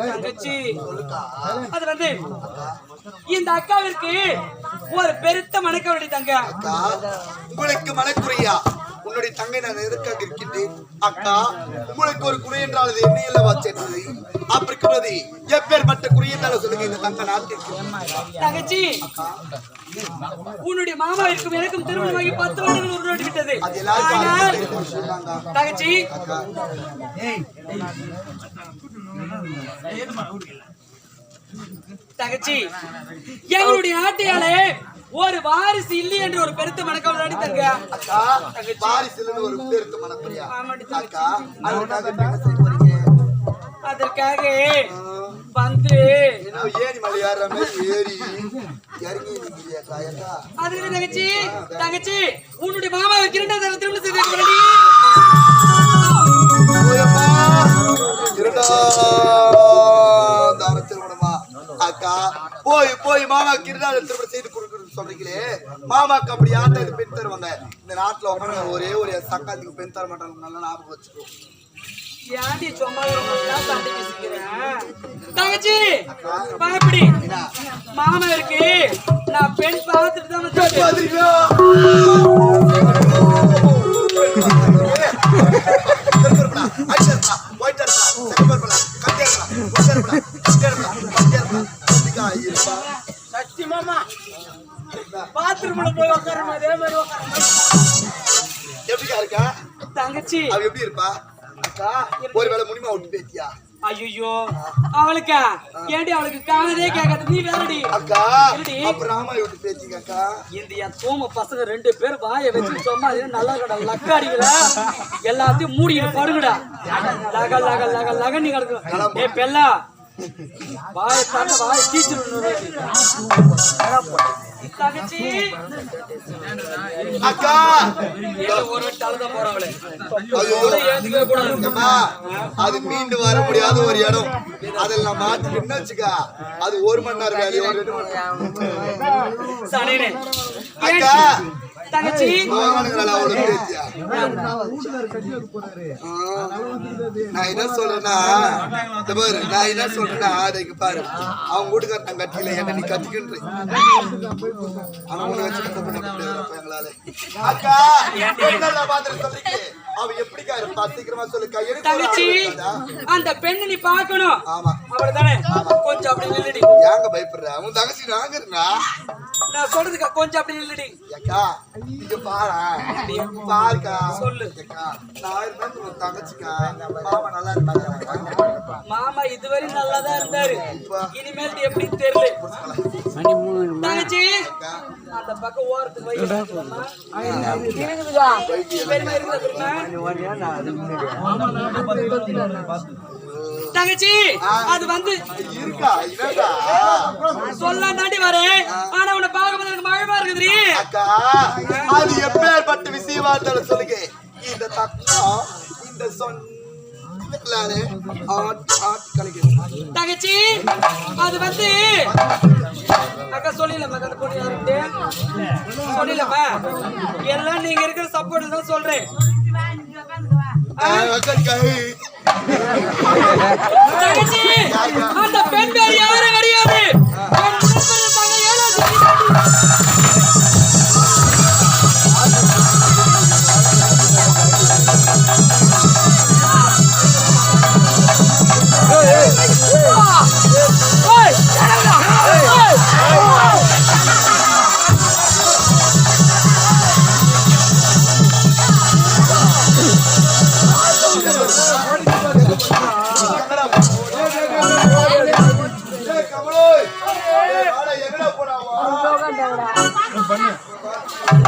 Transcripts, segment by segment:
தங்கச்சி அது வந்து இந்த அக்காவிற்கு ஒரு பெருத்த மணக்கவடி தங்க. அக்கா உங்களுக்கு மனக்குறையா? உன்னுடைய தங்கை நான் எதற்காக இருக்கின்றேன்? அக்கா உங்களுக்கு ஒரு குறை என்றால் அது என்ன இல்லவா சென்றது? அப்படி எப்பேற்பட்ட குறை என்றாலும் சொல்லுங்க இந்த தங்க நாட்டிற்கு தங்கச்சி உன்னுடைய மாமாவிற்கும் எனக்கும் திருமணமாகி பத்து வருடங்கள் உருவாடி விட்டது. தங்கச்சி அக்கா தங்கச்சி எங்களுடைய நாட்டையாலே ஒரு வாரிசு இல்லை என்று ஒரு பெருத்த மணக்கவடி தங்க அக்கா ஒரு. அக்கா அதுக்காக என்ன செய்ய போறீங்க? அதற்காக வந்து ஏறி மலை மாதிரி ஏறி இறங்கி அதுக்கு தங்கச்சி தங்கச்சி உன்னுடைய மாமாவுக்கு இரண்டாவது திருமணம் செய்து அக்கா போய் போய் மாமா கிருடால திருமணம் செய்து கொடுக்கணும்னு சொல்றீங்களே. மாமாக்கு அப்படி இது பெண் தருவாங்க? இந்த நாட்டுல உட்காந்து ஒரே ஒரு சக்காத்துக்கு பெண் தர மாட்டாங்க. நல்லா ஞாபகம் வச்சுக்கோ. ஏன்டி சும்மா சண்டை பேசிக்கிறேன் தங்கச்சி பயப்படி மாமா இருக்கு. நான் பெண் பார்த்துட்டு தான் வந்து மாதிரியா? திருப்பூர்படா, ஐயா இருக்கா, ஒயிட்டா இருக்கா, திருப்பூர்படா, கட்டியா இருக்கா, ஒயிட்டா இருக்கா, கட்டியா இருக்கா, கட்டியா இருக்கா, கட்டிக்கா, இருப்பா. சக்தி மாமா பாத்ரூம்ல போய் அதே மாதிரி எப்படிக்கா இருக்கா தங்கச்சி அவ எப்படி இருப்பா அக்கா ஒருவேளை முனிமா விட்டு பேத்தியா ஐயோ அவளுக்கா? ஏண்டி அவளுக்கு காதலே கேட்காது? நீ வேறடி. அக்கா ராமா விட்டு பேத்திங்க அக்கா. இந்த என் தூம பசங்க ரெண்டு பேர் வாயை வச்சு சும்மா இது நல்லா கடை லக்காடிகளா எல்லாத்தையும் மூடிட்டு படுங்கடா லக லக லக லக நீ கிடக்கும் ஏ பெல்லா வாயை தட்ட வாயை தங்கச்சி அக்கா! ஒரு ஐயோ! ஏத்துக்க கூடாது அம்மா, அது மீண்டு வர முடியாத ஒரு இடம். அதில் நான் மாட்டிக்கிட்டு வச்சுக்கா. அது ஒரு மணி நேரம் வேலையோ அக்கா! தங்கச்சி. நான் என்ன சொல்றேன்னா பாரு நான் என்ன சொல்றேன்னா அதுக்கு பாரு அவங்க வீட்டுக்காரன் கட்டில என்ன நீ கட்டிக்கின்ற. ஆனா உன்னை வச்சு எங்களால. அக்கா என்னடா பாத்துட்டு சொல்றீங்க? அவ எப்படிக்கா இருப்பா சீக்கிரமா சொல்லுக்கா எனக்கு தங்கச்சி? அந்த பெண்ணை நீ பார்க்கணும். ஆமா. அவ்வளவுதானே கொஞ்சம் அப்படி நில்லுடி. ஏங்க பயப்படுற? உன் தங்கச்சி நாங்க இருந்தா? நான் சொல்றதுக்கா கொஞ்சம் அப்படி நில்லுடி. ஏக்கா இங்க பாரா. பாருக்கா. சொல்லு. ஏக்கா நான் இருந்தா உன் தங்கச்சிக்கா. மாமா நல்லா இருப்பாங்க மாமா இதுவரை நல்லாதான் இருந்தாரு. இனிமேல் எப்படி தெரியல. தங்கச்சி அந்த பக்கம் ஓரத்துக்கு வை தங்கச்சி அது வந்து சொல்லலாம் தாண்டி வரேன். ஆனா உன்னை பார்க்கும்போது எனக்கு மழமா இருக்குதுடி. அக்கா அது எப்பேற்பட்ட விஷயமா இருந்தாலும் சொல்லுங்க. இந்த தக்கம் இந்த கலைக்கு தங்கச்சி அது வந்து அக்கா சொல்லிடலாமா? அந்த பொண்ணு சொல்லிடலாமா? எல்லாம் நீங்க இருக்கிற சப்போர்ட் தான் சொல்றேன். தங்கச்சி அந்த பெண் பேர் யாரு? ரெண்டு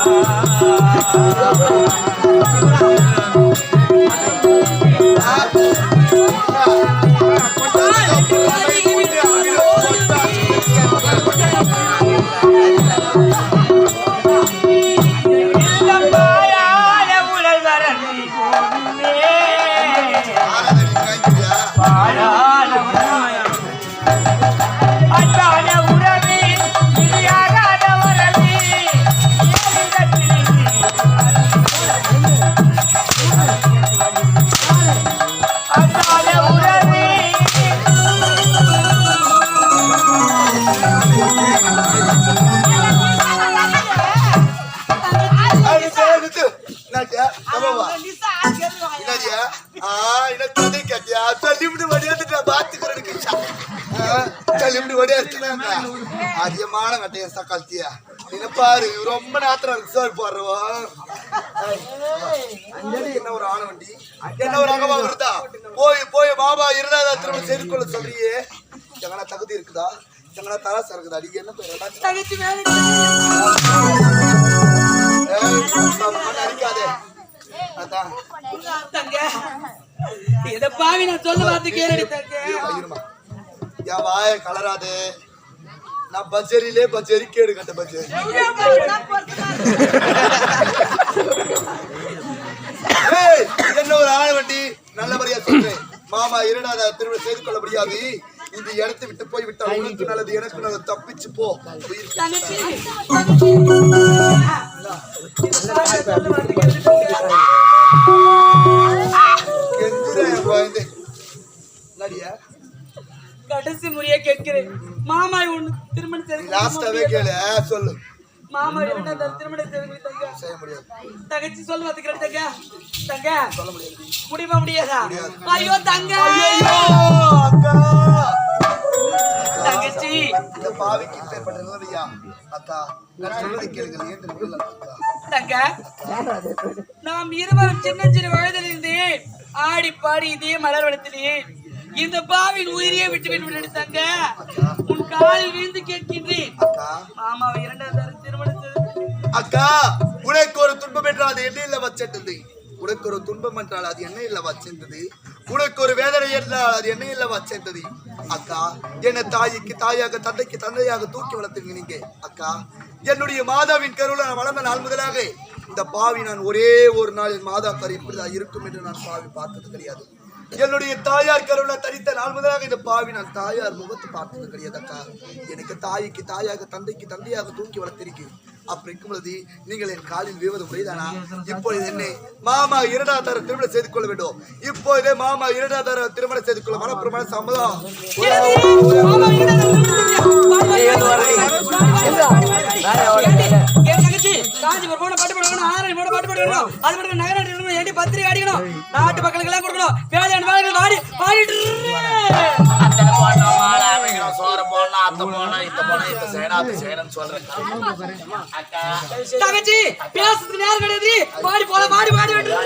பாரு ரொம்ப நேரத்துல இருக்கு சார் போடுறவா என்ன ஒரு ஆண வண்டி? என்ன ஒரு அகமா வருதா? போய் போய் மாமா இருந்தா திரும்ப செய்து கொள்ள சொல்றியே. எங்கனா தகுதி இருக்குதா? எங்கனா தராசு இருக்குதா அடி என்ன பேர் அடிக்காதே. அதான். இத பாவி நான் சொல்ல தங்க. இருமா, இருமா. என் வாய கலராதே. நான் பஜ்ஜரியிலே பஜ்ஜரி கேடு கட்ட பஜ்ஜரி. ஏய், என்ன ஒரு ஆணை வண்டி? நல்லபடியா சொல்றேன் மாமா இரண்டாவது திருவிழா செய்து கொள்ள முடியாது. இந்த இடத்தை விட்டு போய் விட்டால் உனக்கு நல்லது எனக்கு நல்லது. தப்பிச்சு போ. கடைசி முறையா கேட்கிறேன். மாமா ஒண்ணு திருமணம் செய்து லாஸ்டாவே கேளு. சொல்லு. மாமா இரண்டாவது திருமணம் செய்து தங்க செய்ய முடியாது. தங்கச்சி சொல்ல கேளடி தங்க. தங்க. சொல்ல முடியாது. முடியுமா முடியாதா? ஐயோ தங்க. அக்கா. தங்கச்சி. இந்த பாவிக்கு இப்பேற்பட்ட நிலைமையா? அக்கா நான் ஏன் தெரியுமா அக்கா? தங்க. நாம் இருவரும் சின்ன சின்ன வயதிலிருந்து ஆடி பாடி இதே மலர் வளத்திலே இந்த பாவின் உயிரியே விட்டு விட்டு தங்க. உன் காலில் விழுந்து கேட்கின்றேன். அக்கா. மாமாவை இரண்டாவது செய்து அக்கா உனக்கு ஒரு துன்பம் என்றால் அது என்ன இல்ல வச்சிட்டது உனக்கு ஒரு துன்பம் என்றால் அது என்ன இல்ல வச்சிருந்தது உனக்கு ஒரு வேதனை என்றால் அது என்ன இல்ல வச்சிருந்தது அக்கா என்ன தாய்க்கு தாயாக தந்தைக்கு தந்தையாக தூக்கி வளர்த்துங்க நீங்க. அக்கா என்னுடைய மாதாவின் கருவில் நான் வளர்ந்த நாள் முதலாக இந்த பாவி நான் ஒரே ஒரு நாள் என் மாதா கரு இப்படிதான் இருக்கும் என்று நான் பாவி பார்த்தது கிடையாது. என்னுடைய தாயார் கருவில தரித்த நாள் முதலாக இந்த பாவி நான் தாயார் முகத்து பார்த்தது கிடையாது அக்கா எனக்கு தாய்க்கு தாயாக தந்தைக்கு தந்தையாக தூக்கி வளர்த்திருக்கேன் அப்படி இருக்கும் பொழுது நீங்கள் என் காலில் வீழ்வது முறைதானா இப்பொழுது என்னை மாமா இரண்டாவது தர திருமணம் செய்து கொள்ள வேண்டும் இப்பொழுதே மாமா இரண்டாவது தர திருமணம் செய்து கொள்ள மனப்புறமான சம்மதம் காஞ்சிபுரம் போன பாட்டு பாடணும் ஆரணி போன பாட்டு பாடணும் அது மட்டும் ஏண்டி பத்திரிகை அடிக்கணும் நாட்டு மக்களுக்கு எல்லாம் கொடுக்கணும் வேலை தங்கச்சி பேசுறதுக்கு நேரம் கிடையாது. மாடி போல மாடி மாடி விட்டு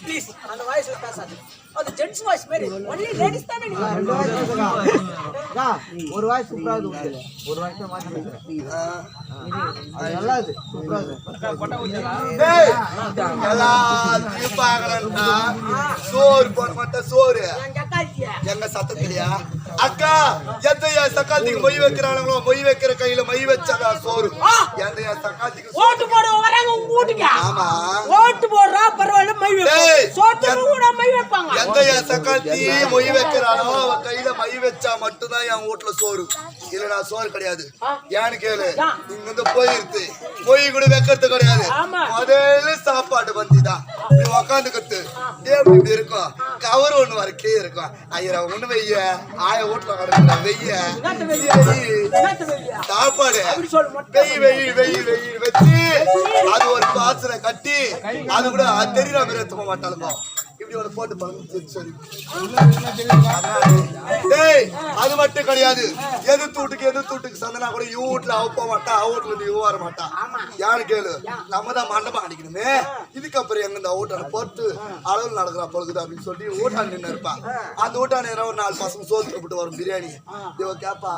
ப்ளீஸ் அந்த வாய்ஸ்ல பேசாது. அது ஜென்ஸ் வாய்ஸ் மாதிரி. ஒன்லி லேடிஸ் தானே நீ ஒரு வாய் சூப்பராகுது உங்களுக்கு ஒரு மாற்றி வைக்கிறேன் அது நல்லா இது சோறு போட மாட்டேன் சோறு. எங்க சத்தத்திலயா? அக்கா என் சக்காத்திக்கு மொய் வைக்கிறாங்களோ மொய் வைக்கிற கையில மை வச்சதா சோறு? என் சக்காத்திக்கு. ஓட்டு போட வராங்க உங்க வீட்டுக்கு. ஆமா. ஓட்டு போடுறா பரவாயில்ல மை டேய், வைப்பாங்க சோத்துக்கு கூட மை வைப்பாங்க. எந்த என் சக்காத்தி மொய் வைக்கிறானோ அவன் கையில மை வச்சா மட்டும்தான் என் வீட்டுல சோறு. இல்லடா சோறு கிடையாது. ஏன்னு கேளு? இங்க இருந்து போயிருக்கு. மொய் கூட வைக்கிறது கிடையாது. முதல்ல சாப்பாடு பந்திதான் இப்படி உக்காந்து எப்படி இப்படி இருக்கும் கவர் ஒண்ணு வரக்கே இருக்கும் ஐயா ஒண்ணு வெய்ய ஆய வீட்டுல வரக்கூடாது வெய்ய சாப்பாடு. வெய் வெயில் வெயில் வெயில் வச்சு. அது ஒரு பாத்திர கட்டி அது கூட தெரியுற மாதிரி தூக்க மாட்டாளுமா போட்டு சரி. டேய் அது மட்டும் கிடையாது. எது தூட்டுக்கு எது தூட்டுக்கு சந்தனா கூட இவ வீட்டுல அவ போக மாட்டா அவ வீட்டுல இருந்து இவ வர மாட்டா. யாரு கேளு? நம்ம தான் மண்டபம் அடிக்கணுமே. இதுக்கப்புறம் எங்க இந்த ஊட்டான போட்டு அளவு நடக்கிற பொழுது அப்படின்னு சொல்லி ஊட்டான் நின்று இருப்பா. அந்த ஊட்டான நேரம் ஒரு நாலு பசங்க சோறு சாப்பிட்டு வரும் பிரியாணி. இவ கேப்பா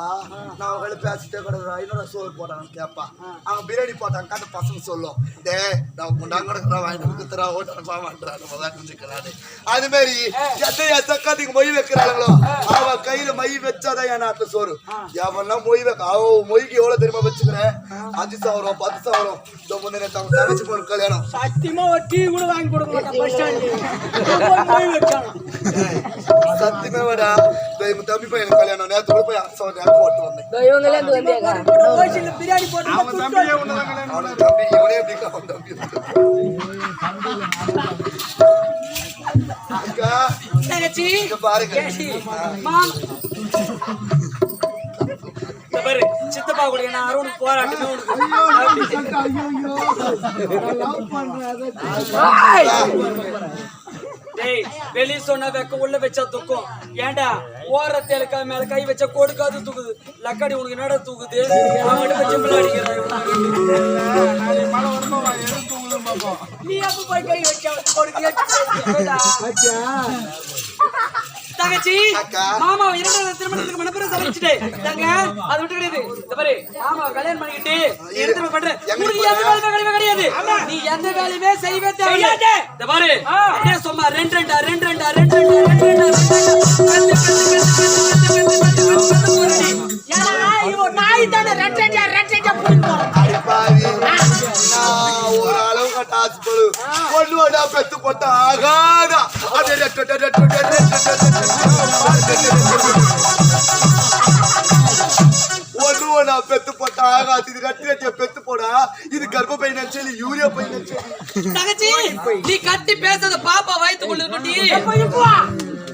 நான் அவங்கள பேசிட்டே கிடக்குற ஐநூறு சோறு போட்டாங்கன்னு கேப்பா. அவங்க பிரியாணி போட்டாங்க அந்த பசங்க சொல்லும். டே நான் கொண்டாங்க வாங்கிட்டு குத்துறா ஓட்டான போக முதல்ல நினைக்கிறாரு அது மாதிரி எந்த சக்காத்திக்கு மொய் வைக்கிறாங்களோ அவ கையில மை வச்சாதான் என் நாட்டுல சோறு. எவன்லாம் மொய் வைக்க அவ மொய்க்கு எவ்வளவு தெரியுமா வச்சுக்கிறேன் அஞ்சு சவரம் பத்து சவரம். இந்த முன்னே தங்க தங்கச்சி போன கல்யாணம். சத்தியமா ஒரு டீ கூட வாங்கி கொடுக்க மாட்டான் சத்தியமே வேடா தம்பி பையன் கல்யாணம். நேரத்து கூட போய் அசை நேரம் போட்டு வந்தேன். போட்டு தம்பி இவனே எப்படி அவன் தம்பி. தங்கச்சி. பாருங்க. பாரு சித்தப்பா கூட நான் அருண் போராட்டமே உனக்கு. டேய் வெளிய சொன்னா வெக்க உள்ள வச்சா தூக்கும். ஏன்டா ஓர தேலுக்கா மேல கை வச்சா கொடுக்காது தூக்குது. லக்காடி உனக்கு என்னடா தூக்குது? அவன்கிட்ட வச்சு விளையாடிக்கிறான் நீ அப்ப போய் கை வச்சா? கொடுக்க தங்கச்சி. மாமா இரண்டாவது திருமணத்துக்கு மனப்பெரும் சமைச்சிட்டு தங்க அது விட்டு கிடையாது. இந்த பாரு மாமா கல்யாணம் பண்ணிக்கிட்டு வேலை பண்ற? உனக்கு? எந்த வேலையுமே கிடையாது. நீ எந்த வேலையுமே செய்யவே தேவையில்லை. இந்த பாரு ரெண்டு ரெண்டா ரெண்டு ரெண்டா ரெண்டு ரெண்டா ரெண்டு ரெண்டா ரெண்டு ஒண்ணுவடா பெத்து போட்ட ஆகாதா அது ஒண்ணுவடா பெத்து போட்ட ஆகாது இது ரெட்டு ரெட்டிய பெத்து இது கர்ப்ப பை நினைச்சு யூரியா பை நினைச்சு தங்கச்சி நீ கட்டி பேசாத பாப்பா வயித்துக்குள்ள இருக்கட்டி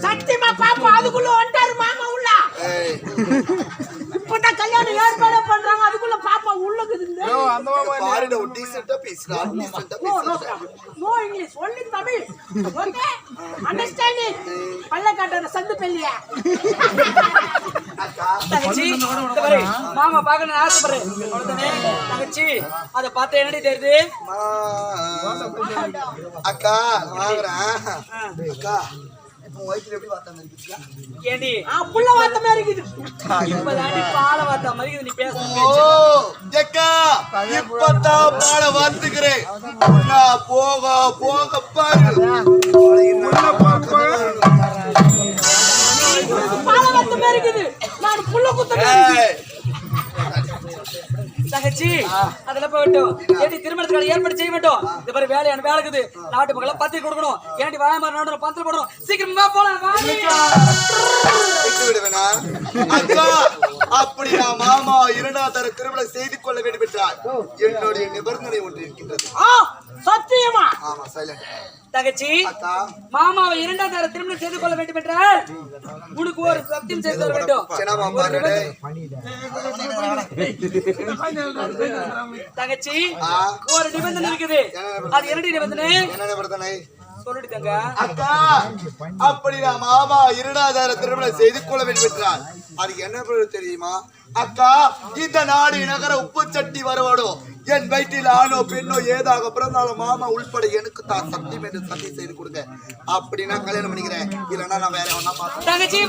சத்தியமா பாப்பா அதுக்குள்ள வந்துட்டாரு மாமா உள்ள. இப்பதான் கல்யாணம் ஏற்பாடு பண்றாங்க அதுக்குள்ள பாப்பா உள்ளுக்குது பாருடா ஒரு பேசுறா நோ பேசுறா. No English only Tamil. Okay understanding பள்ளக்காட்டான சந்து பெல்லியா அக்கா மாமா பாக்கணும் ஆசைப்படுறேன். தங்கச்சி அதை பார்த்து என்னடி தெரியுது? அக்கா வாங்குறேன். அக்கா புள்ள வாத்த மாதிரி இருக்குது. இப்பதாண்டி பால வாத்த மாதிரி நீ பேச இப்பதான் பால வாத்துக்கிறேன் போக போக பாரு. நான் புள்ள குத்த மாதிரி இருக்குது. ஏய், தங்கச்சி அதெல்லாம் போகட்டும் ஏண்டி திருமணத்துக்கான ஏற்பாடு செய்ய வேண்டும்? இந்த மாதிரி வேலையான வேலை இருக்குது. நாட்டு மக்கள் பத்திரிக்கை கொடுக்கணும். ஏண்டி வாயமாறு நாடு பத்திரம் போடணும். சீக்கிரமா போலாம் விடுவேனா? அக்கா அப்படி நான் மாமா இரண்டாவது தர திருமணம் செய்து கொள்ள வேண்டும் என்றால் என்னுடைய நிபந்தனை ஒன்று இருக்கின்றது. சத்தியமா? ஆமா சைலண்ட் அக்கா. மாமாவை இரண்டாம் தர திருமணம் செய்து கொள்ள வேண்டும் என்றால் உனக்கு ஒரு சத்தியம் செய்து தர வேண்டும். ஆ. ஒரு நிபந்தனை இருக்குது. அது என்னடி நிபந்தனை? என்ன நிபந்தனை? சொல்லிட்டு தங்க. அக்கா அப்படி நான் மாமா இருடாதார திருமணம் செய்து கொள்ள வேண்டும் என்றால் அதுக்கு என்ன தெரியுமா? அக்கா இந்த நாடு நகர உப்பு சட்டி வரவாடும் என் வயிற்றில் ஆணோ பெண்ணோ ஏதாக பிறந்தாலும் மாமா உள்பட எனக்கு தான் சத்தியம் என்று சத்தியம் செய்து கொடுங்க அப்படி நான் கல்யாணம் பண்ணிக்கிறேன் இல்லைன்னா நான் வேற ஒன்னா பார்த்தேன் தங்கச்சி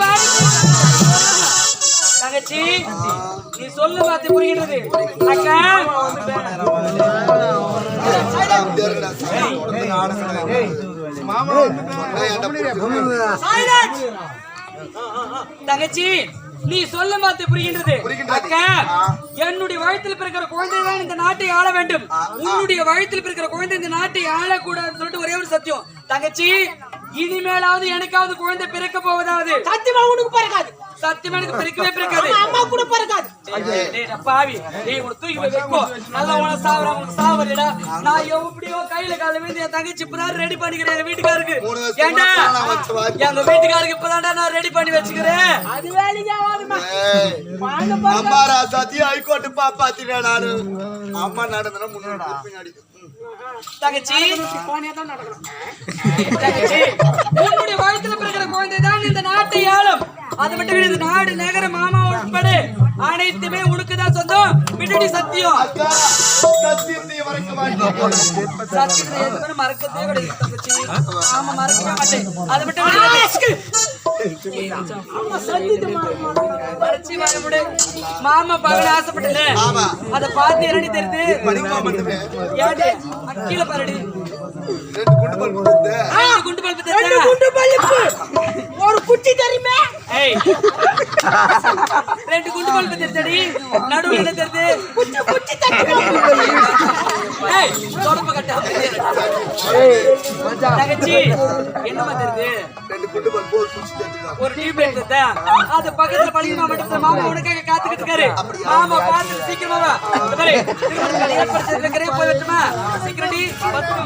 தங்கச்சி நீ சொல்லு வார்த்தை புரிகிறது அக்கா மாமா! தங்கச்சி நீ சொல்ல மாத்து புரிகின்றது. என்னுடைய வயிற்றில் பிறக்கிற குழந்தை தான் இந்த நாட்டை ஆள வேண்டும். உன்னுடைய வயிற்றில் பிறக்கிற குழந்தை இந்த நாட்டை ஆளக்கூடாதுன்னு சொல்லிட்டு ஒரே ஒரு சத்தியம். தங்கச்சி இனிமேலாவது எனக்காவது குழந்தை பிறக்க போவதாவது? சத்தியமா உனக்கு பிறக்காது. சத்தியமா எனக்கு பிறக்கவே பிறக்காது. அம்மா கூட பிறக்காது. பாவி. டேய் உன தூக்கி வைக்கோ. நல்லா உன சாவற உனக்கு சாவறடா. நான் எப்படியோ கையில கால விழுந்து என் தங்கச்சி இப்பதான் ரெடி பண்ணிக்கிறேன் எங்க வீட்டுக்காருக்கு. ஏண்டா. எங்க வீட்டுக்காருக்கு இப்பதான்டா நான் ரெடி பண்ணி வச்சுக்கிறேன். அது வேலைக்கு ஆகாதுமா அம்மா ராசாத்தி ஹைகோர்ட் பாப்பாத்தினேன் நானு? அம்மா நடந்தனா முன்னாடி. தங்கச்சி போனே தான் நடக்கணும். தங்கச்சி. அது மட்டும் கிடையாது நாடு நகர மாமா உட்பட அனைத்துமே உனக்கு தான் சொந்தம். பின்னாடி சத்தியம். அக்கா சத்தியத்தை மறைக்க மாட்டேன். சத்தியத்தை எதுவுமே மறக்கவே கிடையாது ஆமா மறக்கவே மாட்டேன். அது மட்டும் மாமா பகல ஆசைப்பட்டல ஆமா. அத பார்த்து என்னடி தெரியுது? அக்கீல பாருடி. ரெண்டு குண்டு பல்பு குண்டு பல்பு ஒரு ஏய். ரெண்டு குண்டு பல்பு தெரியுதடி நடுவுல என்ன தெரியுது குச்சி குச்சி தெரியுமே ஏய் தொடப்பு கட்ட தங்கச்சி என்னமா தெரியுது ரெண்டு குண்டு பல் போல் குச்சி தெரிஞ்சுக்கலாம் ஒரு டியூப் லைட் தந்தா அது பக்கத்துல மட்டும் மாமா உனக்காக காத்துக்கிட்டு இருக்காரு. மாமா சீக்கிரமா வா. போய் பத்து.